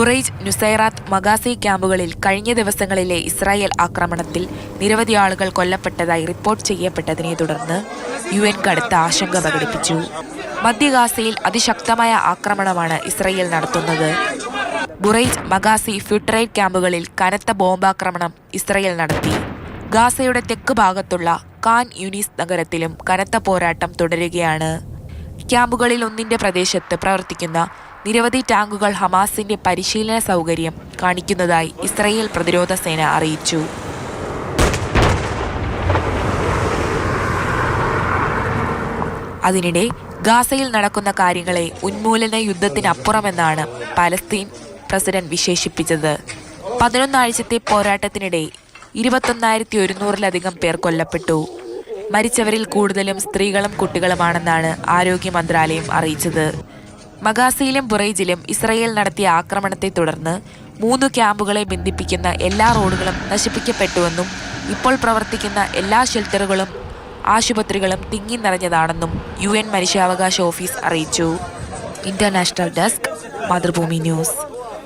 Bureij Nuseirat Maghazi ക്യാമ്പുകളിൽ കഴിഞ്ഞ ദിവസങ്ങളിലെ ഇസ്രായേൽ ആക്രമണത്തിൽ നിരവധി ആളുകൾ കൊല്ലപ്പെട്ടതായി റിപ്പോർട്ട് ചെയ്യപ്പെട്ടതിനെ തുടർന്ന് യു എൻ കടുത്ത ആശങ്ക പ്രകടിപ്പിച്ചു. മധ്യഗാസയിൽ അതിശക്തമായ ആക്രമണമാണ് ഇസ്രായേൽ നടത്തുന്നത്. ബുറൈജ് മഗാസി ഫ്യൂട്ടറൈറ്റ് ക്യാമ്പുകളിൽ കനത്ത ബോംബാക്രമണം ഇസ്രായേൽ നടത്തി. ഗാസയുടെ തെക്ക് ഭാഗത്തുള്ള കാൻ യുനീസ് നഗരത്തിലും കനത്ത പോരാട്ടം തുടരുകയാണ്. ക്യാമ്പുകളിൽ ഒന്നിന്റെ പ്രദേശത്ത് പ്രവർത്തിക്കുന്ന നിരവധി ടാങ്കുകൾ ഹമാസിന്റെ പരിശീലന സൗകര്യം കാണിക്കുന്നതായി ഇസ്രയേൽ പ്രതിരോധ സേന അറിയിച്ചു. അതിനിടെ ഗാസയിൽ നടക്കുന്ന കാര്യങ്ങളെ ഉന്മൂലന യുദ്ധത്തിനപ്പുറമെന്നാണ് പലസ്തീൻ പ്രസിഡന്റ് വിശേഷിപ്പിച്ചത്. പതിനൊന്നാഴ്ചത്തെ പോരാട്ടത്തിനിടെ ഇരുപത്തൊന്നായിരത്തി ഒരുന്നൂറിലധികം പേർ കൊല്ലപ്പെട്ടു. മരിച്ചവരിൽ കൂടുതലും സ്ത്രീകളും കുട്ടികളുമാണെന്നാണ് ആരോഗ്യ മന്ത്രാലയം അറിയിച്ചത്. മഗാസിയിലും ബുറൈജിലും ഇസ്രയേൽ നടത്തിയ ആക്രമണത്തെ തുടർന്ന് മൂന്ന് ക്യാമ്പുകളെ ബന്ധിപ്പിക്കുന്ന എല്ലാ റോഡുകളും നശിപ്പിക്കപ്പെട്ടുവെന്നും ഇപ്പോൾ പ്രവർത്തിക്കുന്ന എല്ലാ ഷെൽട്ടറുകളും ആശുപത്രികളും തിങ്ങി നിറഞ്ഞതാണെന്നും യു എൻ മനുഷ്യാവകാശ ഓഫീസ് അറിയിച്ചു. International desk Mathrubhumi news.